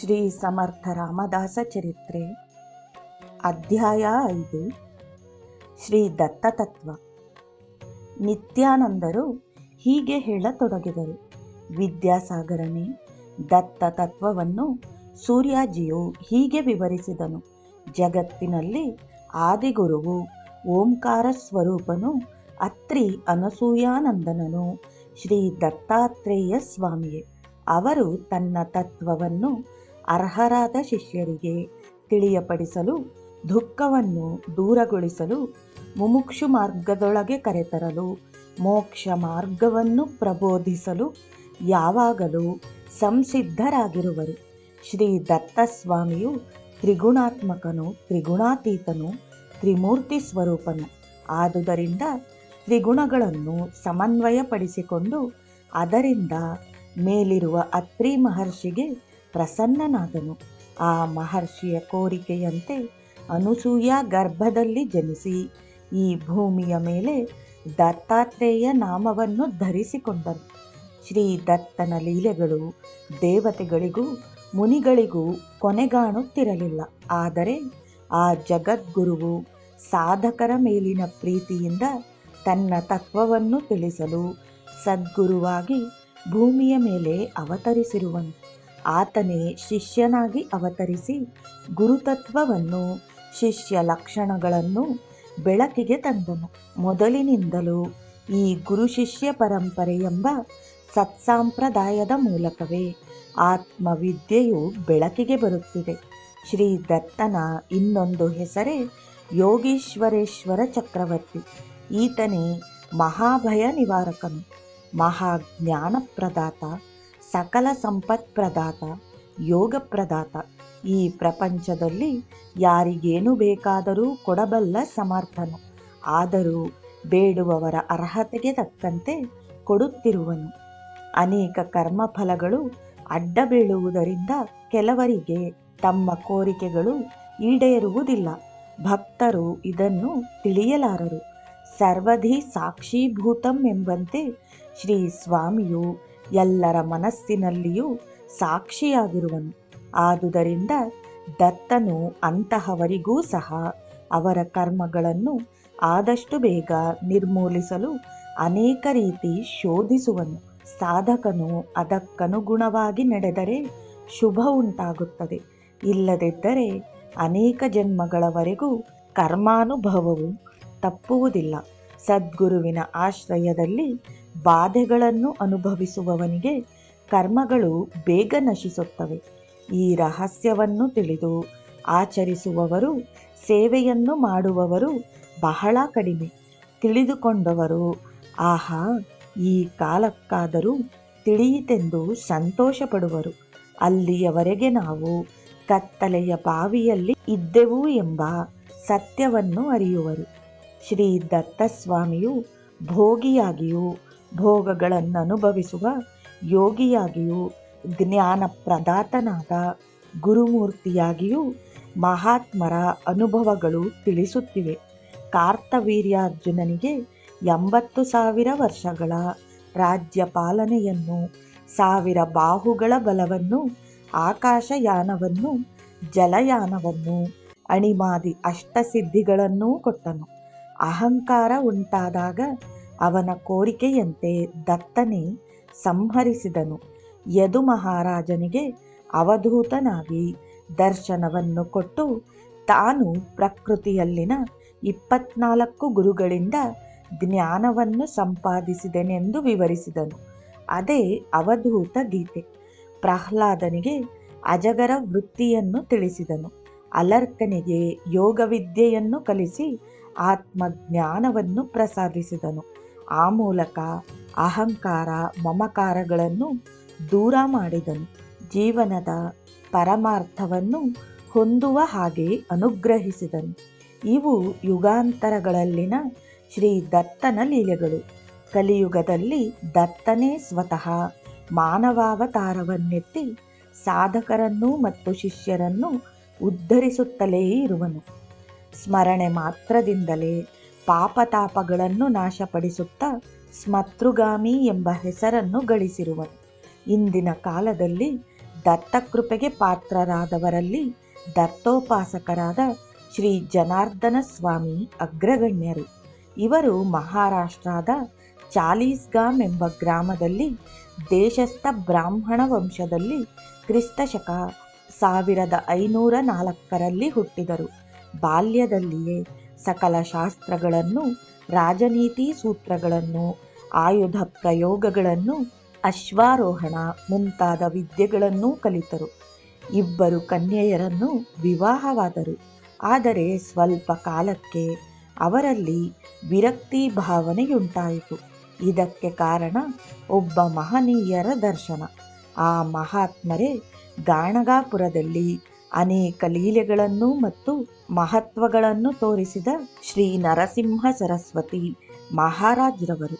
ಶ್ರೀ ಸಮರ್ಥ ರಾಮದಾಸ ಚರಿತ್ರೆ, ಅಧ್ಯಾಯ ಐದು, ಶ್ರೀ ದತ್ತತತ್ವ ನಿತ್ಯಾನಂದರು ಹೀಗೆ ಹೇಳತೊಡಗಿದರು. ವಿದ್ಯಾಸಾಗರನೇ, ದತ್ತ ತತ್ವವನ್ನು ಸೂರ್ಯಾಜಿಯು ಹೀಗೆ ವಿವರಿಸಿದನು. ಜಗತ್ತಿನಲ್ಲಿ ಆದಿಗುರುವು, ಓಂಕಾರ ಸ್ವರೂಪನು, ಅತ್ರಿ ಅನಸೂಯಾನಂದನನು, ಶ್ರೀ ದತ್ತಾತ್ರೇಯ ಸ್ವಾಮಿಯೇ. ಅವರು ತನ್ನ ತತ್ವವನ್ನು ಅರ್ಹರಾದ ಶಿಷ್ಯರಿಗೆ ತಿಳಿಯಪಡಿಸಲು, ದುಃಖವನ್ನು ದೂರಗೊಳಿಸಲು, ಮುಮುಕ್ಷು ಮಾರ್ಗದೊಳಗೆ ಕರೆತರಲು, ಮೋಕ್ಷ ಮಾರ್ಗವನ್ನು ಪ್ರಬೋಧಿಸಲು ಯಾವಾಗಲೂ ಸಂಸಿದ್ಧರಾಗಿರುವರು. ಶ್ರೀ ದತ್ತಸ್ವಾಮಿಯು ತ್ರಿಗುಣಾತ್ಮಕನು, ತ್ರಿಗುಣಾತೀತನು, ತ್ರಿಮೂರ್ತಿ ಸ್ವರೂಪನು. ಆದುದರಿಂದ ತ್ರಿಗುಣಗಳನ್ನು ಸಮನ್ವಯಪಡಿಸಿಕೊಂಡು ಅದರಿಂದ ಮೇಲಿರುವ ಅತ್ರಿ ಮಹರ್ಷಿಗೆ ಪ್ರಸನ್ನನಾದನು. ಆ ಮಹರ್ಷಿಯ ಕೋರಿಕೆಯಂತೆ ಅನುಸೂಯ ಗರ್ಭದಲ್ಲಿ ಜನಿಸಿ, ಈ ಭೂಮಿಯ ಮೇಲೆ ದತ್ತಾತ್ರೇಯ ನಾಮವನ್ನು ಧರಿಸಿಕೊಂಡನು. ಶ್ರೀ ದತ್ತನ ಲೀಲೆಗಳು ದೇವತೆಗಳಿಗೂ ಮುನಿಗಳಿಗೂ ಕೊನೆಗಾಣುತ್ತಿರಲಿಲ್ಲ. ಆದರೆ ಆ ಜಗದ್ಗುರುವು ಸಾಧಕರ ಮೇಲಿನ ಪ್ರೀತಿಯಿಂದ ತನ್ನ ತತ್ವವನ್ನು ತಿಳಿಸಲು ಸದ್ಗುರುವಾಗಿ ಭೂಮಿಯ ಮೇಲೆ ಅವತರಿಸಿರುವನು. ಆತನೇ ಶಿಷ್ಯನಾಗಿ ಅವತರಿಸಿ ಗುರುತತ್ವವನ್ನು, ಶಿಷ್ಯ ಲಕ್ಷಣಗಳನ್ನು ಬೆಳಕಿಗೆ ತಂದನು. ಮೊದಲಿನಿಂದಲೂ ಈ ಗುರು ಶಿಷ್ಯ ಪರಂಪರೆ ಎಂಬ ಸತ್ಸಾಂಪ್ರದಾಯದ ಮೂಲಕವೇ ಆತ್ಮವಿದ್ಯೆಯು ಬೆಳಕಿಗೆ ಬರುತ್ತಿದೆ. ಶ್ರೀ ದತ್ತನ ಇನ್ನೊಂದು ಹೆಸರೇ ಯೋಗೀಶ್ವರೇಶ್ವರ ಚಕ್ರವರ್ತಿ. ಈತನೇ ಮಹಾಭಯ ನಿವಾರಕನು, ಮಹಾಜ್ಞಾನಪ್ರದಾತ. ಸಕಲ ಸಂಪತ್ ಪ್ರದಾತ, ಯೋಗ ಪ್ರದಾತ. ಈ ಪ್ರಪಂಚದಲ್ಲಿ ಯಾರಿಗೇನು ಬೇಕಾದರೂ ಕೊಡಬಲ್ಲ ಸಮರ್ಥನು. ಆದರೂ ಬೇಡುವವರ ಅರ್ಹತೆಗೆ ತಕ್ಕಂತೆ ಕೊಡುತ್ತಿರುವನು. ಅನೇಕ ಕರ್ಮಫಲಗಳು ಅಡ್ಡ ಬೀಳುವುದರಿಂದ ಕೆಲವರಿಗೆ ತಮ್ಮ ಕೋರಿಕೆಗಳು ಈಡೇರುವುದಿಲ್ಲ. ಭಕ್ತರು ಇದನ್ನು ತಿಳಿಯಲಾರರು. ಸರ್ವಧಿ ಸಾಕ್ಷೀಭೂತಂ ಎಂಬಂತೆ ಶ್ರೀ ಸ್ವಾಮಿಯು ಎಲ್ಲರ ಮನಸ್ಸಿನಲ್ಲಿಯೂ ಸಾಕ್ಷಿಯಾಗಿರುವನು. ಆದುದರಿಂದ ದತ್ತನು ಅಂತಹವರಿಗೂ ಸಹ ಅವರ ಕರ್ಮಗಳನ್ನು ಆದಷ್ಟು ಬೇಗ ನಿರ್ಮೂಲಿಸಲು ಅನೇಕ ರೀತಿ ಶೋಧಿಸುವನು. ಸಾಧಕನು ಅದಕ್ಕನುಗುಣವಾಗಿ ನಡೆದರೆ ಶುಭ ಉಂಟಾಗುತ್ತದೆ. ಇಲ್ಲದಿದ್ದರೆ ಅನೇಕ ಜನ್ಮಗಳವರೆಗೂ ಕರ್ಮಾನುಭವವು ತಪ್ಪುವುದಿಲ್ಲ. ಸದ್ಗುರುವಿನ ಆಶ್ರಯದಲ್ಲಿ ಬಾಧೆಗಳನ್ನು ಅನುಭವಿಸುವವನಿಗೆ ಕರ್ಮಗಳು ಬೇಗ ನಶಿಸುತ್ತವೆ. ಈ ರಹಸ್ಯವನ್ನು ತಿಳಿದು ಆಚರಿಸುವವರು, ಸೇವೆಯನ್ನು ಮಾಡುವವರು ಬಹಳ ಕಡಿಮೆ. ತಿಳಿದುಕೊಂಡವರು, ಆಹಾ, ಈ ಕಾಲಕ್ಕಾದರೂ ತಿಳಿಯಿತೆಂದು ಸಂತೋಷಪಡುವರು. ಅಲ್ಲಿಯವರೆಗೆ ನಾವು ಕತ್ತಲೆಯ ಬಾವಿಯಲ್ಲಿ ಇದ್ದೆವು ಎಂಬ ಸತ್ಯವನ್ನು ಅರಿಯುವರು. ಶ್ರೀ ದತ್ತಸ್ವಾಮಿಯು ಭೋಗಿಯಾಗಿಯೂ ಭೋಗಗಳನ್ನು ಅನುಭವಿಸುವ ಯೋಗಿಯಾಗಿಯೂ, ಜ್ಞಾನಪ್ರದಾತನಾದ ಗುರುಮೂರ್ತಿಯಾಗಿಯೂ ಮಹಾತ್ಮರ ಅನುಭವಗಳು ತಿಳಿಸುತ್ತಿವೆ. ಕಾರ್ತವೀರ್ಯಾರ್ಜುನನಿಗೆ ಎಂಬತ್ತು ಸಾವಿರ ವರ್ಷಗಳ ರಾಜ್ಯ ಪಾಲನೆಯನ್ನು ಸಾವಿರ ಬಾಹುಗಳ ಬಲವನ್ನು, ಆಕಾಶಯಾನವನ್ನು, ಜಲಯಾನವನ್ನು, ಅಣಿಮಾದಿ ಅಷ್ಟಸಿದ್ಧಿಗಳನ್ನೂ ಕೊಟ್ಟನು. ಅಹಂಕಾರ ಉಂಟಾದಾಗ ಅವನ ಕೋರಿಕೆಯಂತೆ ದತ್ತನೆ ಸಂಹರಿಸಿದನು. ಯದು ಮಹಾರಾಜನಿಗೆ ಅವಧೂತನಾಗಿ ದರ್ಶನವನ್ನು ಕೊಟ್ಟು ತಾನು ಪ್ರಕೃತಿಯಲ್ಲಿನ ಇಪ್ಪತ್ನಾಲ್ಕು ಗುರುಗಳಿಂದ ಜ್ಞಾನವನ್ನು ಸಂಪಾದಿಸಿದೆನೆಂದು ವಿವರಿಸಿದನು. ಅದೇ ಅವಧೂತ ಗೀತೆ. ಪ್ರಹ್ಲಾದನಿಗೆ ಅಜಗರ ವೃತ್ತಿಯನ್ನು ತಿಳಿಸಿದನು. ಅಲರ್ಕನಿಗೆ ಯೋಗವಿದ್ಯೆಯನ್ನು ಕಲಿಸಿ ಆತ್ಮಜ್ಞಾನವನ್ನು ಪ್ರಸಾದಿಸಿದನು. ಆ ಮೂಲಕ ಅಹಂಕಾರ, ಮಮಕಾರಗಳನ್ನು ದೂರ ಮಾಡಿದನು. ಜೀವನದ ಪರಮಾರ್ಥವನ್ನು ಹೊಂದುವ ಹಾಗೆ ಅನುಗ್ರಹಿಸಿದನು. ಇವು ಯುಗಾಂತರಗಳಲ್ಲಿನ ಶ್ರೀ ದತ್ತನ ಲೀಲೆಗಳು. ಕಲಿಯುಗದಲ್ಲಿ ದತ್ತನೇ ಸ್ವತಃ ಮಾನವಾವತಾರವನ್ನೆತ್ತಿ ಸಾಧಕರನ್ನು ಮತ್ತು ಶಿಷ್ಯರನ್ನು ಉದ್ಧರಿಸುತ್ತಲೇ ಇರುವನು. ಸ್ಮರಣೆ ಮಾತ್ರದಿಂದಲೇ ಪಾಪತಾಪಗಳನ್ನು ನಾಶಪಡಿಸುತ್ತಾ ಸ್ಮತೃಗಾಮಿ ಎಂಬ ಹೆಸರನ್ನು ಗಳಿಸಿರುವನು. ಇಂದಿನ ಕಾಲದಲ್ಲಿ ದತ್ತಕೃಪೆಗೆ ಪಾತ್ರರಾದವರಲ್ಲಿ ದತ್ತೋಪಾಸಕರಾದ ಶ್ರೀ ಜನಾರ್ದನ ಸ್ವಾಮಿ ಅಗ್ರಗಣ್ಯರು. ಇವರು ಮಹಾರಾಷ್ಟ್ರದ ಚಾಲೀಸ್ಗಾಮ್ ಎಂಬ ಗ್ರಾಮದಲ್ಲಿ ದೇಶಸ್ಥ ಬ್ರಾಹ್ಮಣ ವಂಶದಲ್ಲಿ ಕ್ರಿಸ್ತಶಕ ಸಾವಿರದ ಐನೂರ ನಾಲ್ಕರಲ್ಲಿ ಹುಟ್ಟಿದರು. ಬಾಲ್ಯದಲ್ಲಿಯೇ ಸಕಲ ಶಾಸ್ತ್ರಗಳನ್ನು, ರಾಜನೀತಿ ಸೂತ್ರಗಳನ್ನು, ಆಯುಧ ಪ್ರಯೋಗಗಳನ್ನು, ಅಶ್ವಾರೋಹಣ ಮುಂತಾದ ವಿದ್ಯೆಗಳನ್ನೂ ಕಲಿತರು. ಇಬ್ಬರು ಕನ್ಯೆಯರನ್ನು ವಿವಾಹವಾದರು. ಆದರೆ ಸ್ವಲ್ಪ ಕಾಲಕ್ಕೆ ಅವರಲ್ಲಿ ವಿರಕ್ತಿ ಭಾವನೆಯುಂಟಾಯಿತು. ಇದಕ್ಕೆ ಕಾರಣ ಒಬ್ಬ ಮಹನೀಯರ ದರ್ಶನ. ಆ ಮಹಾತ್ಮರೇ ಗಾಣಗಾಪುರದಲ್ಲಿ ಅನೇಕ ಲೀಲೆಗಳನ್ನು ಮತ್ತು ಮಹತ್ವಗಳನ್ನು ತೋರಿಸಿದ ಶ್ರೀ ನರಸಿಂಹ ಸರಸ್ವತಿ ಮಹಾರಾಜರವರು.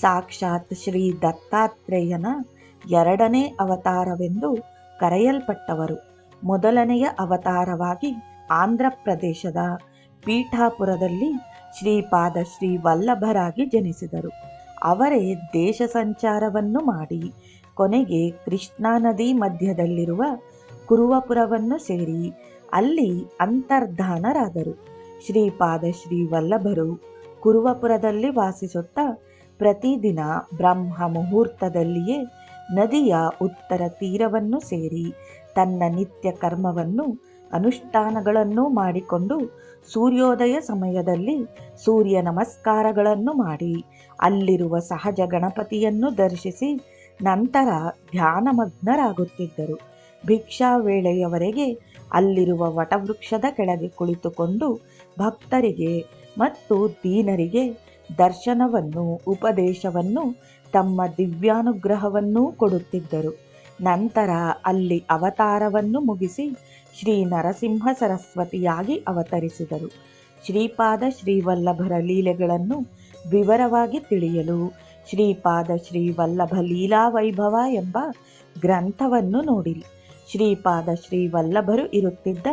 ಸಾಕ್ಷಾತ್ ಶ್ರೀ ದತ್ತಾತ್ರೇಯನ ಎರಡನೇ ಅವತಾರವೆಂದು ಕರೆಯಲ್ಪಟ್ಟವರು. ಮೊದಲನೆಯ ಅವತಾರವಾಗಿ ಆಂಧ್ರ ಪ್ರದೇಶದ ಪೀಠಾಪುರದಲ್ಲಿ ಶ್ರೀಪಾದ ಶ್ರೀ ವಲ್ಲಭರಾಗಿ ಜನಿಸಿದರು. ಅವರೇ ದೇಶ ಸಂಚಾರವನ್ನು ಮಾಡಿ ಕೊನೆಗೆ ಕೃಷ್ಣಾ ನದಿ ಮಧ್ಯದಲ್ಲಿರುವ ಕುರುವಪುರವನ್ನು ಸೇರಿ ಅಲ್ಲಿ ಅಂತರ್ಧಾನರಾದರು. ಶ್ರೀಪಾದ ಶ್ರೀ ವಲ್ಲಭರು ಕುರುವಪುರದಲ್ಲಿ ವಾಸಿಸುತ್ತಾ ಪ್ರತಿದಿನ ಬ್ರಹ್ಮ ಮುಹೂರ್ತದಲ್ಲಿಯೇ ನದಿಯ ಉತ್ತರ ತೀರವನ್ನು ಸೇರಿ ತನ್ನ ನಿತ್ಯ ಕರ್ಮವನ್ನು, ಅನುಷ್ಠಾನಗಳನ್ನು ಮಾಡಿಕೊಂಡು ಸೂರ್ಯೋದಯ ಸಮಯದಲ್ಲಿ ಸೂರ್ಯ ನಮಸ್ಕಾರಗಳನ್ನು ಮಾಡಿ ಅಲ್ಲಿರುವ ಸಹಜ ಗಣಪತಿಯನ್ನು ದರ್ಶಿಸಿ ನಂತರ ಧ್ಯಾನಮಗ್ನರಾಗುತ್ತಿದ್ದರು. ಭಿಕ್ಷಾ ವೇಳೆಯವರೆಗೆ ಅಲ್ಲಿರುವ ವಟವೃಕ್ಷದ ಕೆಳಗೆ ಕುಳಿತುಕೊಂಡು ಭಕ್ತರಿಗೆ ಮತ್ತು ದೀನರಿಗೆ ದರ್ಶನವನ್ನು ಉಪದೇಶವನ್ನು ತಮ್ಮ ದಿವ್ಯಾನುಗ್ರಹವನ್ನೂ ಕೊಡುತ್ತಿದ್ದರು. ನಂತರ ಅಲ್ಲಿ ಅವತಾರವನ್ನು ಮುಗಿಸಿ ಶ್ರೀ ನರಸಿಂಹ ಸರಸ್ವತಿಯಾಗಿ ಅವತರಿಸಿದರು. ಶ್ರೀಪಾದ ಶ್ರೀವಲ್ಲಭರ ಲೀಲೆಗಳನ್ನು ವಿವರವಾಗಿ ತಿಳಿಯಲು ಶ್ರೀಪಾದ ಶ್ರೀವಲ್ಲಭ ಲೀಲಾ ವೈಭವ ಎಂಬ ಗ್ರಂಥವನ್ನು ನೋಡಿರಿ. ಶ್ರೀಪಾದ ಶ್ರೀವಲ್ಲಭರು ಇರುತ್ತಿದ್ದ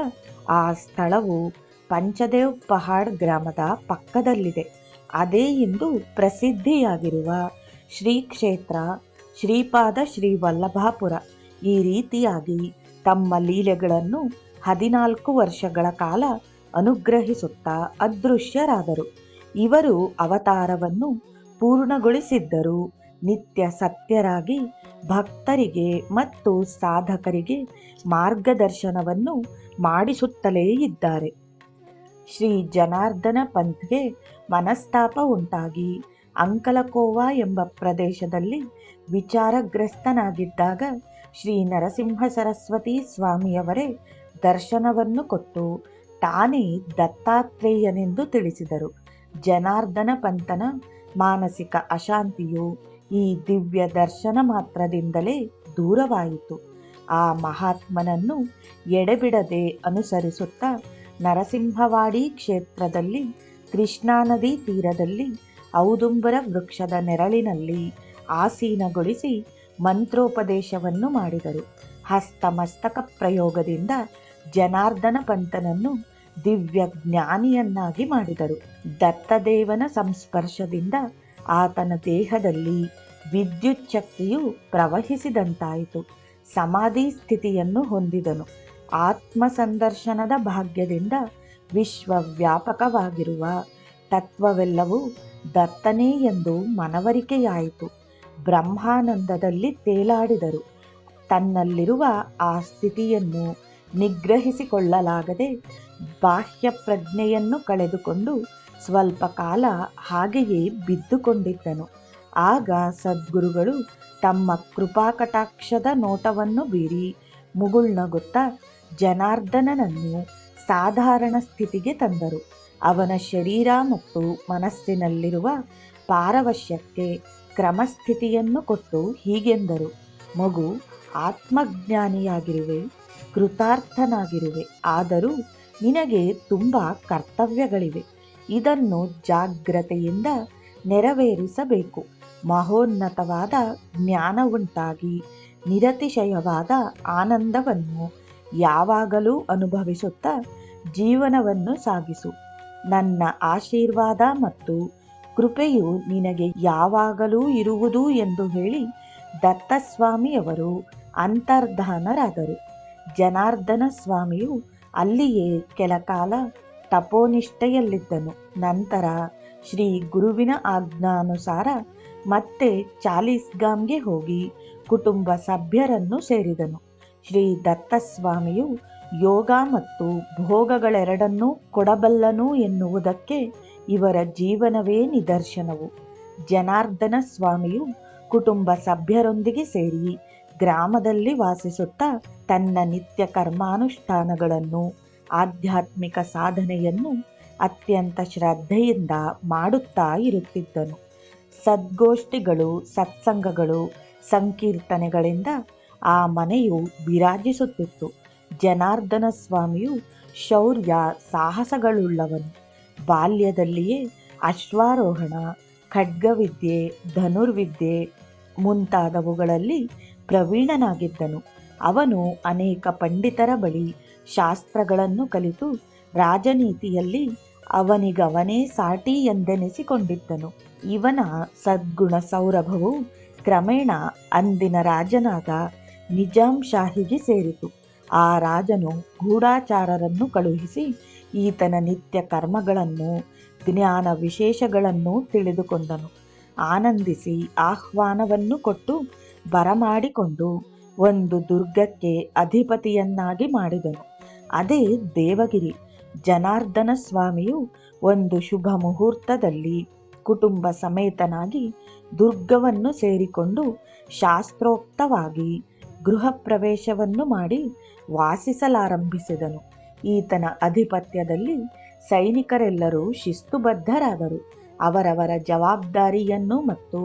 ಆ ಸ್ಥಳವು ಪಂಚದೇವ್ ಪಹಾಡ್ ಗ್ರಾಮದ ಪಕ್ಕದಲ್ಲಿದೆ. ಅದೇ ಇಂದು ಪ್ರಸಿದ್ಧಿಯಾಗಿರುವ ಶ್ರೀ ಕ್ಷೇತ್ರ ಶ್ರೀಪಾದ ಶ್ರೀವಲ್ಲಭಾಪುರ. ಈ ರೀತಿಯಾಗಿ ತಮ್ಮ ಲೀಲೆಗಳನ್ನು ಹದಿನಾಲ್ಕು ವರ್ಷಗಳ ಕಾಲ ಅನುಗ್ರಹಿಸುತ್ತಾ ಅದೃಶ್ಯರಾದರು. ಇವರು ಅವತಾರವನ್ನು ಪೂರ್ಣಗೊಳಿಸಿದ್ದರು. ನಿತ್ಯ ಸತ್ಯರಾಗಿ ಭಕ್ತರಿಗೆ ಮತ್ತು ಸಾಧಕರಿಗೆ ಮಾರ್ಗದರ್ಶನವನ್ನು ಮಾಡಿಸುತ್ತಲೇ ಇದ್ದಾರೆ. ಶ್ರೀ ಜನಾರ್ದನ ಪಂತ್ಗೆ ಮನಸ್ತಾಪ ಉಂಟಾಗಿ ಅಂಕಲಕೋವಾ ಎಂಬ ಪ್ರದೇಶದಲ್ಲಿ ವಿಚಾರಗ್ರಸ್ತನಾಗಿದ್ದಾಗ ಶ್ರೀ ನರಸಿಂಹ ಸರಸ್ವತಿ ಸ್ವಾಮಿಯವರೇ ದರ್ಶನವನ್ನು ಕೊಟ್ಟು ತಾನೇ ದತ್ತಾತ್ರೇಯನೆಂದು ತಿಳಿಸಿದರು. ಜನಾರ್ದನ ಪಂತನ ಮಾನಸಿಕ ಅಶಾಂತಿಯು ಈ ದಿವ್ಯ ದರ್ಶನ ಮಾತ್ರದಿಂದಲೇ ದೂರವಾಯಿತು. ಆ ಮಹಾತ್ಮನನ್ನು ಎಡೆಬಿಡದೆ ಅನುಸರಿಸುತ್ತಾ ನರಸಿಂಹವಾಡಿ ಕ್ಷೇತ್ರದಲ್ಲಿ ಕೃಷ್ಣಾ ನದಿ ತೀರದಲ್ಲಿ, ಔದುಂಬರ ವೃಕ್ಷದ ನೆರಳಿನಲ್ಲಿ ಆಸೀನಗೊಳಿಸಿ ಮಂತ್ರೋಪದೇಶವನ್ನು ಮಾಡಿದರು. ಹಸ್ತಮಸ್ತಕ ಪ್ರಯೋಗದಿಂದ ಜನಾರ್ದನ ಪಂತನನ್ನು ದಿವ್ಯ ಜ್ಞಾನಿಯನ್ನಾಗಿ ಮಾಡಿದರು. ದತ್ತದೇವನ ಸಂಸ್ಪರ್ಶದಿಂದ ಆತನ ದೇಹದಲ್ಲಿ ವಿದ್ಯುತ್ ಶಕ್ತಿಯು ಪ್ರವಹಿಸಿದಂತಾಯಿತು. ಸಮಾಧಿ ಸ್ಥಿತಿಯನ್ನು ಹೊಂದಿದನು. ಆತ್ಮ ಸಂದರ್ಶನದ ಭಾಗ್ಯದಿಂದ ವಿಶ್ವವ್ಯಾಪಕವಾಗಿರುವ ತತ್ವವೆಲ್ಲವೂ ದತ್ತನೇ ಎಂದು ಮನವರಿಕೆಯಾಯಿತು. ಬ್ರಹ್ಮಾನಂದದಲ್ಲಿ ತೇಲಾಡಿದರು. ತನ್ನಲ್ಲಿರುವ ಆ ಸ್ಥಿತಿಯನ್ನು ನಿಗ್ರಹಿಸಿಕೊಳ್ಳಲಾಗದೆ ಬಾಹ್ಯ ಪ್ರಜ್ಞೆಯನ್ನು ಕಳೆದುಕೊಂಡು ಸ್ವಲ್ಪ ಕಾಲ ಹಾಗೆಯೇ ಬಿದ್ದುಕೊಂಡಿದ್ದನು. ಆಗ ಸದ್ಗುರುಗಳು ತಮ್ಮ ಕೃಪಾಕಟಾಕ್ಷದ ನೋಟವನ್ನು ಬೀರಿ ಮುಗುಳ್ನಗುತ್ತಾ ಜನಾರ್ದನನನ್ನು ಸಾಧಾರಣ ಸ್ಥಿತಿಗೆ ತಂದರು. ಅವನ ಶರೀರ ಮತ್ತು ಮನಸ್ಸಿನಲ್ಲಿರುವ ಪಾರವಶ್ಯಕ್ಕೆ ಕ್ರಮಸ್ಥಿತಿಯನ್ನು ಕೊಟ್ಟು ಹೀಗೆಂದರು. ಮಗು ಆತ್ಮಜ್ಞಾನಿಯಾಗಿರುವೆ, ಕೃತಾರ್ಥನಾಗಿರುವೆ, ಆದರೂ ನಿನಗೆ ತುಂಬ ಕರ್ತವ್ಯಗಳಿವೆ. ಇದನ್ನು ಜಾಗ್ರತೆಯಿಂದ ನೆರವೇರಿಸಬೇಕು. ಮಹೋನ್ನತವಾದ ಜ್ಞಾನ ಉಂಟಾಗಿ ನಿರತಿಶಯವಾದ ಆನಂದವನ್ನು ಯಾವಾಗಲೂ ಅನುಭವಿಸುತ್ತಾ ಜೀವನವನ್ನು ಸಾಗಿಸು. ನನ್ನ ಆಶೀರ್ವಾದ ಮತ್ತು ಕೃಪೆಯು ನಿನಗೆ ಯಾವಾಗಲೂ ಇರುವುದು ಎಂದು ಹೇಳಿ ದತ್ತಸ್ವಾಮಿಯವರು ಅಂತರ್ಧಾನರಾದರು. ಜನಾರ್ದನ ಸ್ವಾಮಿಯು ಅಲ್ಲಿಯೇ ಕೆಲಕಾಲ ತಪೋನಿಷ್ಠೆಯಲ್ಲಿದ್ದನು. ನಂತರ ಶ್ರೀ ಗುರುವಿನ ಆಜ್ಞಾನುಸಾರ ಮತ್ತೆ ಚಾಲೀಸ್ಗಾಮ್ಗೆ ಹೋಗಿ ಕುಟುಂಬ ಸಭ್ಯರನ್ನು ಸೇರಿದನು. ಶ್ರೀ ದತ್ತಸ್ವಾಮಿಯು ಯೋಗ ಮತ್ತು ಭೋಗಗಳೆರಡನ್ನೂ ಕೊಡಬಲ್ಲನು ಎನ್ನುವುದಕ್ಕೆ ಇವರ ಜೀವನವೇ ನಿದರ್ಶನವು. ಜನಾರ್ದನ ಸ್ವಾಮಿಯು ಕುಟುಂಬ ಸಭ್ಯರೊಂದಿಗೆ ಸೇರಿ ಗ್ರಾಮದಲ್ಲಿ ವಾಸಿಸುತ್ತಾ ತನ್ನ ನಿತ್ಯ ಕರ್ಮಾನುಷ್ಠಾನಗಳನ್ನು ಆಧ್ಯಾತ್ಮಿಕ ಸಾಧನೆಯನ್ನು ಅತ್ಯಂತ ಶ್ರದ್ಧೆಯಿಂದ ಮಾಡುತ್ತಾ ಇರುತ್ತಿದ್ದನು. ಸದ್ಗೋಷ್ಠಿಗಳು, ಸತ್ಸಂಗಗಳು, ಸಂಕೀರ್ತನೆಗಳಿಂದ ಆ ಮನೆಯು ವಿರಾಜಿಸುತ್ತಿತ್ತು. ಜನಾರ್ದನ ಸ್ವಾಮಿಯು ಶೌರ್ಯ, ಸಾಹಸಗಳುಳ್ಳವನು. ಬಾಲ್ಯದಲ್ಲಿಯೇ ಅಶ್ವಾರೋಹಣ, ಖಡ್ಗವಿದ್ಯೆ, ಧನುರ್ವಿದ್ಯೆ ಮುಂತಾದವುಗಳಲ್ಲಿ ಪ್ರವೀಣನಾಗಿದ್ದನು. ಅವನು ಅನೇಕ ಪಂಡಿತರ ಬಳಿ ಶಾಸ್ತ್ರಗಳನ್ನು ಕಲಿತು ರಾಜನೀತಿಯಲ್ಲಿ ಅವನಿಗವನೇ ಸಾಟಿ ಎಂದೆನಿಸಿಕೊಂಡಿದ್ದನು. ಇವನ ಸದ್ಗುಣ ಸೌರಭವು ಕ್ರಮೇಣ ಅಂದಿನ ರಾಜನಾದ ನಿಜಾಂ ಶಾಹಿಗೆ ಸೇರಿತು. ಆ ರಾಜನು ಗೂಢಾಚಾರರನ್ನು ಕಳುಹಿಸಿ ಈತನ ನಿತ್ಯ ಕರ್ಮಗಳನ್ನು, ಜ್ಞಾನ ವಿಶೇಷಗಳನ್ನು ತಿಳಿದುಕೊಂಡನು. ಆನಂದಿಸಿ ಆಹ್ವಾನವನ್ನು ಕೊಟ್ಟು ಬರಮಾಡಿಕೊಂಡು ಒಂದು ದುರ್ಗಕ್ಕೆ ಅಧಿಪತಿಯನ್ನಾಗಿ ಮಾಡಿದನು. ಅದೇ ದೇವಗಿರಿ. ಜನಾರ್ದನ ಸ್ವಾಮಿಯು ಒಂದು ಶುಭ ಮುಹೂರ್ತದಲ್ಲಿ ಕುಟುಂಬ ಸಮೇತನಾಗಿ ದುರ್ಗವನ್ನು ಸೇರಿಕೊಂಡು ಶಾಸ್ತ್ರೋಕ್ತವಾಗಿ ಗೃಹ ಪ್ರವೇಶವನ್ನು ಮಾಡಿ ವಾಸಿಸಲಾರಂಭಿಸಿದನು. ಈತನ ಅಧಿಪತ್ಯದಲ್ಲಿ ಸೈನಿಕರೆಲ್ಲರೂ ಶಿಸ್ತುಬದ್ಧರಾದರು. ಅವರವರ ಜವಾಬ್ದಾರಿಯನ್ನು ಮತ್ತು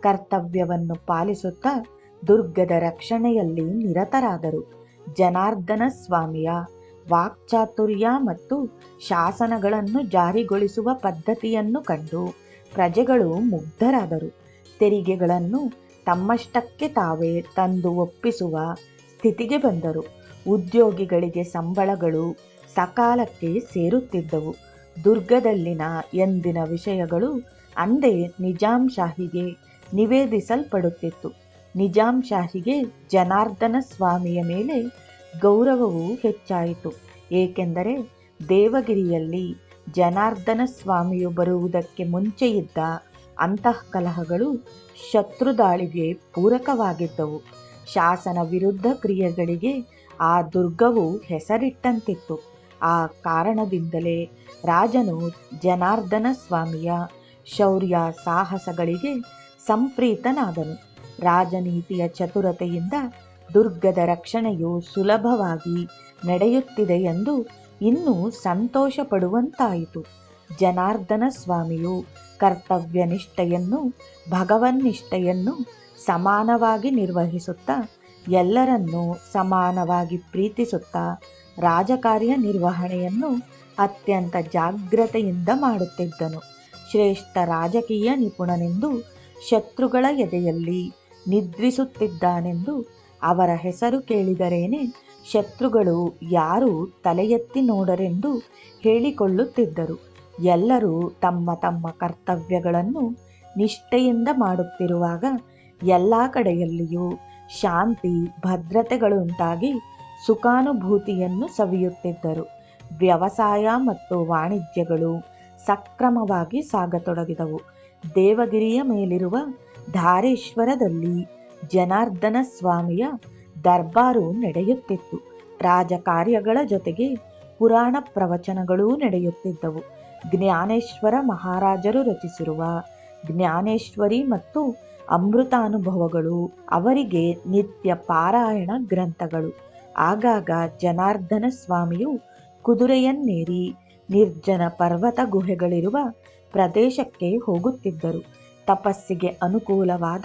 ಕರ್ತವ್ಯವನ್ನು ಪಾಲಿಸುತ್ತಾ ದುರ್ಗದ ರಕ್ಷಣೆಯಲ್ಲಿ ನಿರತರಾದರು. ಜನಾರ್ದನ ಸ್ವಾಮಿಯ ವಾಕ್ಚಾತುರ್ಯ ಮತ್ತು ಶಾಸನಗಳನ್ನು ಜಾರಿಗೊಳಿಸುವ ಪದ್ಧತಿಯನ್ನು ಕಂಡು ಪ್ರಜೆಗಳು ಮುಗ್ಧರಾದರು. ತೆರಿಗೆಗಳನ್ನು ತಮ್ಮಷ್ಟಕ್ಕೆ ತಾವೇ ತಂದು ಒಪ್ಪಿಸುವ ಸ್ಥಿತಿಗೆ ಬಂದರು. ಉದ್ಯೋಗಿಗಳಿಗೆ ಸಂಬಳಗಳು ಸಕಾಲಕ್ಕೆ ಸೇರುತ್ತಿದ್ದವು. ದುರ್ಗದಲ್ಲಿನ ಎಂದಿನ ವಿಷಯಗಳು ಅಂದೇ ನಿಜಾಂ ಶಾಹಿಗೆ ನಿವೇದಿಸಲ್ಪಡುತ್ತಿತ್ತು. ನಿಜಾಂ ಶಾಹಿಗೆ ಜನಾರ್ದನ ಸ್ವಾಮಿಯ ಮೇಲೆ ಗೌರವವು ಹೆಚ್ಚಾಯಿತು. ಏಕೆಂದರೆ ದೇವಗಿರಿಯಲ್ಲಿ ಜನಾರ್ದನ ಸ್ವಾಮಿಯು ಬರುವುದಕ್ಕೆ ಮುಂಚೆಯಿದ್ದ ಅಂತಃಕಲಹಗಳು ಶತ್ರುದಾಳಿಗೆ ಪೂರಕವಾಗಿದ್ದವು. ಶಾಸನ ವಿರುದ್ಧ ಕ್ರಿಯೆಗಳಿಗೆ ಆ ದುರ್ಗವು ಹೆಸರಿಟ್ಟಂತಿತ್ತು. ಆ ಕಾರಣದಿಂದಲೇ ರಾಜನು ಜನಾರ್ದನ ಸ್ವಾಮಿಯ ಶೌರ್ಯ ಸಾಹಸಗಳಿಗೆ ಸಂಪ್ರೀತನಾದನು. ರಾಜನೀತಿಯ ಚತುರತೆಯಿಂದ ದುರ್ಗದ ರಕ್ಷಣೆಯು ಸುಲಭವಾಗಿ ನಡೆಯುತ್ತಿದೆ ಎಂದು ಇನ್ನೂ ಸಂತೋಷ ಪಡುವಂತಾಯಿತು ಜನಾರ್ದನ ಸ್ವಾಮಿಯು ಕರ್ತವ್ಯನಿಷ್ಠೆಯನ್ನು, ಭಗವನ್ನಿಷ್ಠೆಯನ್ನು ಸಮಾನವಾಗಿ ನಿರ್ವಹಿಸುತ್ತಾ, ಎಲ್ಲರನ್ನೂ ಸಮಾನವಾಗಿ ಪ್ರೀತಿಸುತ್ತಾ ರಾಜಕಾರ್ಯ ನಿರ್ವಹಣೆಯನ್ನು ಅತ್ಯಂತ ಜಾಗ್ರತೆಯಿಂದ ಮಾಡುತ್ತಿದ್ದನು. ಶ್ರೇಷ್ಠ ರಾಜಕೀಯ ನಿಪುಣನೆಂದು ಶತ್ರುಗಳ ಎದೆಯಲ್ಲಿ ನಿದ್ರಿಸುತ್ತಿದ್ದಾನೆಂದು ಅವರ ಹೆಸರು ಕೇಳಿದರೇನೆ ಶತ್ರುಗಳು ಯಾರು ತಲೆಯೆತ್ತಿ ನೋಡರೆಂದು ಹೇಳಿಕೊಳ್ಳುತ್ತಿದ್ದರು. ಎಲ್ಲರೂ ತಮ್ಮ ತಮ್ಮ ಕರ್ತವ್ಯಗಳನ್ನು ನಿಷ್ಠೆಯಿಂದ ಮಾಡುತ್ತಿರುವಾಗ ಎಲ್ಲ ಕಡೆಯಲ್ಲಿಯೂ ಶಾಂತಿ ಭದ್ರತೆಗಳುಂಟಾಗಿ ಸುಖಾನುಭೂತಿಯನ್ನು ಸವಿಯುತ್ತಿದ್ದರು. ವ್ಯವಸಾಯ ಮತ್ತು ವಾಣಿಜ್ಯಗಳು ಸಕ್ರಮವಾಗಿ ಸಾಗತೊಡಗಿದವು. ದೇವಗಿರಿಯ ಮೇಲಿರುವ ಧಾರೇಶ್ವರದಲ್ಲಿ ಜನಾರ್ದನ ಸ್ವಾಮಿಯ ದರ್ಬಾರು ನಡೆಯುತ್ತಿತ್ತು. ರಾಜಕಾರ್ಯಗಳ ಜೊತೆಗೆ ಪುರಾಣ ಪ್ರವಚನಗಳೂ ನಡೆಯುತ್ತಿದ್ದವು. ಜ್ಞಾನೇಶ್ವರ ಮಹಾರಾಜರು ರಚಿಸಿರುವ ಜ್ಞಾನೇಶ್ವರಿ ಮತ್ತು ಅಮೃತಾನುಭವಗಳು ಅವರಿಗೆ ನಿತ್ಯ ಪಾರಾಯಣ ಗ್ರಂಥಗಳು. ಆಗಾಗ ಜನಾರ್ದನ ಸ್ವಾಮಿಯು ಕುದುರೆಯನ್ನೇರಿ ನಿರ್ಜನ ಪರ್ವತ ಗುಹೆಗಳಿರುವ ಪ್ರದೇಶಕ್ಕೆ ಹೋಗುತ್ತಿದ್ದರು. ತಪಸ್ಸಿಗೆ ಅನುಕೂಲವಾದ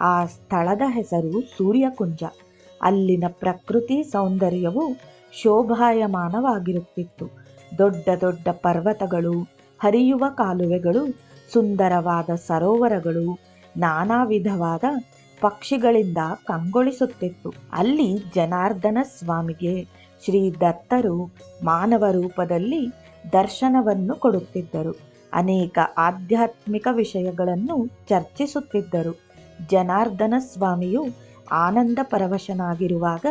ಆ ಸ್ಥಳದ ಹೆಸರು ಸೂರ್ಯಕುಂಜ. ಅಲ್ಲಿನ ಪ್ರಕೃತಿ ಸೌಂದರ್ಯವು ಶೋಭಾಯಮಾನವಾಗಿರುತ್ತಿತ್ತು. ದೊಡ್ಡ ದೊಡ್ಡ ಪರ್ವತಗಳು, ಹರಿಯುವ ಕಾಲುವೆಗಳು, ಸುಂದರವಾದ ಸರೋವರಗಳು ನಾನಾ ವಿಧವಾದ ಪಕ್ಷಿಗಳಿಂದ ಕಂಗೊಳಿಸುತ್ತಿತ್ತು. ಅಲ್ಲಿ ಜನಾರ್ದನ ಸ್ವಾಮಿಗೆ ಶ್ರೀ ದತ್ತರು ಮಾನವ ರೂಪದಲ್ಲಿ ದರ್ಶನವನ್ನು ಕೊಡುತ್ತಿದ್ದರು. ಅನೇಕ ಆಧ್ಯಾತ್ಮಿಕ ವಿಷಯಗಳನ್ನು ಚರ್ಚಿಸುತ್ತಿದ್ದರು. ಜನಾರ್ದನ ಸ್ವಾಮಿಯು ಆನಂದ ಪರವಶನಾಗಿರುವಾಗ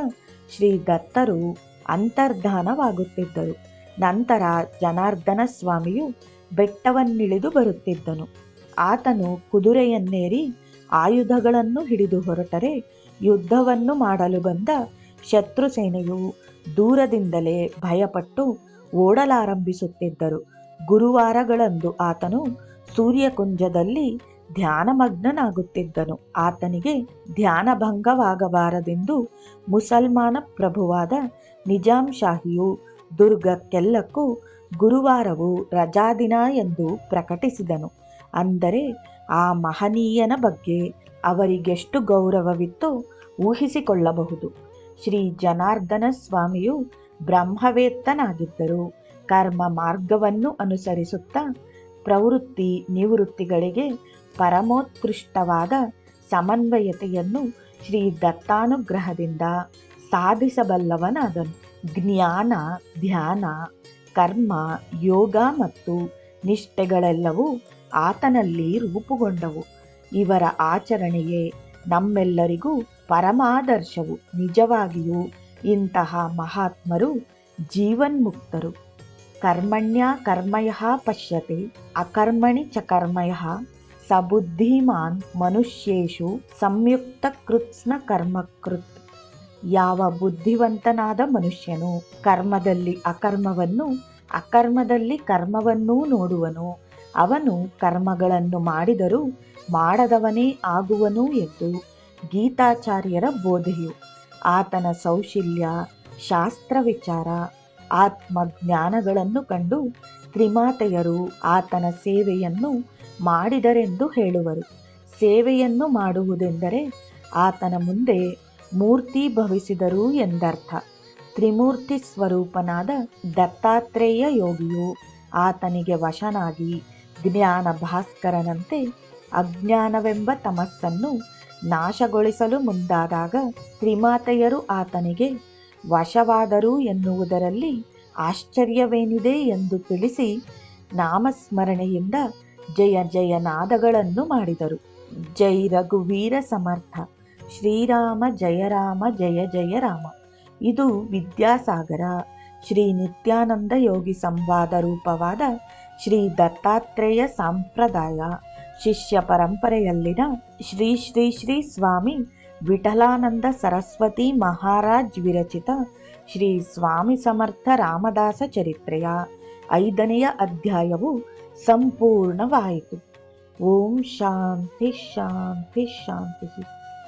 ಶ್ರೀ ದತ್ತರು ಅಂತರ್ಧಾನವಾಗುತ್ತಿದ್ದರು. ನಂತರ ಜನಾರ್ದನ ಸ್ವಾಮಿಯು ಬೆಟ್ಟವನ್ನಿಳಿದು ಬರುತ್ತಿದ್ದನು. ಆತನು ಕುದುರೆಯನ್ನೇರಿ ಆಯುಧಗಳನ್ನು ಹಿಡಿದು ಹೊರಟರೆ ಯುದ್ಧವನ್ನು ಮಾಡಲು ಬಂದ ಶತ್ರು ಸೇನೆಯು ದೂರದಿಂದಲೇ ಭಯಪಟ್ಟು ಓಡಲಾರಂಭಿಸುತ್ತಿದ್ದರು. ಗುರುವಾರಗಳಂದು ಆತನು ಸೂರ್ಯಕುಂಜದಲ್ಲಿ ಧ್ಯಾನಮಗ್ನನಾಗುತ್ತಿದ್ದನು. ಆತನಿಗೆ ಧ್ಯಾನಭಂಗವಾಗಬಾರದೆಂದು ಮುಸಲ್ಮಾನ ಪ್ರಭುವಾದ ನಿಜಾಂ ಶಾಹಿಯು ದುರ್ಗಕ್ಕೆಲ್ಲಕ್ಕೂ ಗುರುವಾರವು ರಜಾದಿನ ಎಂದು ಪ್ರಕಟಿಸಿದನು. ಅಂದರೆ ಆ ಮಹನೀಯನ ಬಗ್ಗೆ ಅವರಿಗೆಷ್ಟು ಗೌರವವಿತ್ತೋ ಊಹಿಸಿಕೊಳ್ಳಬಹುದು. ಶ್ರೀ ಜನಾರ್ದನ ಸ್ವಾಮಿಯು ಬ್ರಹ್ಮವೇತ್ತನಾಗಿದ್ದರು. ಕರ್ಮ ಮಾರ್ಗವನ್ನು ಅನುಸರಿಸುತ್ತಾ ಪ್ರವೃತ್ತಿ ನಿವೃತ್ತಿಗಳಿಗೆ ಪರಮೋತ್ಕೃಷ್ಟವಾದ ಸಮನ್ವಯತೆಯನ್ನು ಶ್ರೀ ದತ್ತಾನುಗ್ರಹದಿಂದ ಸಾಧಿಸಬಲ್ಲವನಾದನು. ಜ್ಞಾನ, ಧ್ಯಾನ, ಕರ್ಮ, ಯೋಗ ಮತ್ತು ನಿಷ್ಠೆಗಳೆಲ್ಲವೂ ಆತನಲ್ಲಿ ರೂಪುಗೊಂಡವು. ಇವರ ಆಚರಣೆಯೇ ನಮ್ಮೆಲ್ಲರಿಗೂ ಪರಮಾದರ್ಶವು. ನಿಜವಾಗಿಯೂ ಇಂತಹ ಮಹಾತ್ಮರು ಜೀವನ್ಮುಕ್ತರು. ಕರ್ಮಣ್ಯ ಕರ್ಮಯ ಪಶ್ಯತೆ, ಅಕರ್ಮಣಿ ಚ ಕರ್ಮಯ ಸಬುದ್ಧಿಮಾನ್ ಮನುಷ್ಯೇಷು ಸಂಯುಕ್ತ ಕೃತ್ಸ್ನ ಕರ್ಮಕೃತ್. ಯಾವ ಬುದ್ಧಿವಂತನಾದ ಮನುಷ್ಯನು ಕರ್ಮದಲ್ಲಿ ಅಕರ್ಮವನ್ನು, ಅಕರ್ಮದಲ್ಲಿ ಕರ್ಮವನ್ನೂ ನೋಡುವನು. ಅವನು ಕರ್ಮಗಳನ್ನು ಮಾಡಿದರೂ ಮಾಡದವನೇ ಆಗುವನು ಎಂದು ಗೀತಾಚಾರ್ಯರ ಬೋಧೆಯು. ಆತನ ಸೌಶಿಲ್ಯ ಶಾಸ್ತ್ರ ವಿಚಾರ ಆತ್ಮಜ್ಞಾನಗಳನ್ನು ಕಂಡು ತ್ರಿಮಾತೆಯರು ಆತನ ಸೇವೆಯನ್ನು ಮಾಡಿದರೆಂದು ಹೇಳುವರು. ಸೇವೆಯನ್ನು ಮಾಡುವುದೆಂದರೆ ಆತನ ಮುಂದೆ ಮೂರ್ತಿ ಭವಿಸಿದರು ಎಂದರ್ಥ. ತ್ರಿಮೂರ್ತಿ ಸ್ವರೂಪನಾದ ದತ್ತಾತ್ರೇಯ ಯೋಗಿಯು ಆತನಿಗೆ ವಶನಾಗಿ ಜ್ಞಾನ ಭಾಸ್ಕರನಂತೆ ಅಜ್ಞಾನವೆಂಬ ತಮಸ್ಸನ್ನು ನಾಶಗೊಳಿಸಲು ಮುಂದಾದಾಗ ತ್ರಿಮಾತೆಯರು ಆತನಿಗೆ ವಶವಾದರು ಎನ್ನುವುದರಲ್ಲಿ ಆಶ್ಚರ್ಯವೇನಿದೆ ಎಂದು ತಿಳಿಸಿ ನಾಮಸ್ಮರಣೆಯಿಂದ ಜಯ ಜಯನಾದಗಳನ್ನು ಮಾಡಿದರು. ಜೈ ರಘುವೀರ ಸಮರ್ಥ. ಶ್ರೀರಾಮ ಜಯ ರಾಮ ಜಯ ಜಯ ರಾಮ. ಇದು ವಿದ್ಯಾಸಾಗರ. ಶ್ರೀ ನಿತ್ಯಾನಂದ ಯೋಗಿ ಸಂವಾದ ರೂಪವಾದ ಶ್ರೀ ದತ್ತಾತ್ರೇಯ ಸಂಪ್ರದಾಯ. ಶಿಷ್ಯ ಪರಂಪರೆಯಲ್ಲಿನ ಶ್ರೀ ಶ್ರೀ ಶ್ರೀ ಸ್ವಾಮಿ ವಿಠಲಾನಂದ ಸರಸ್ವತಿ ಮಹಾರಾಜ್ ವಿರಚಿತ ಶ್ರೀ ಸ್ವಾಮಿ ಸಮರ್ಥ ರಾಮದಾಸ ಚರಿತ್ರೆಯ ಐದನೆಯ ಅಧ್ಯಾಯವು ಸಂಪೂರ್ಣವಾಯಿತು. ಓಂ ಶಾಂತಿ ಶಾಂತಿ ಶಾಂತಿ.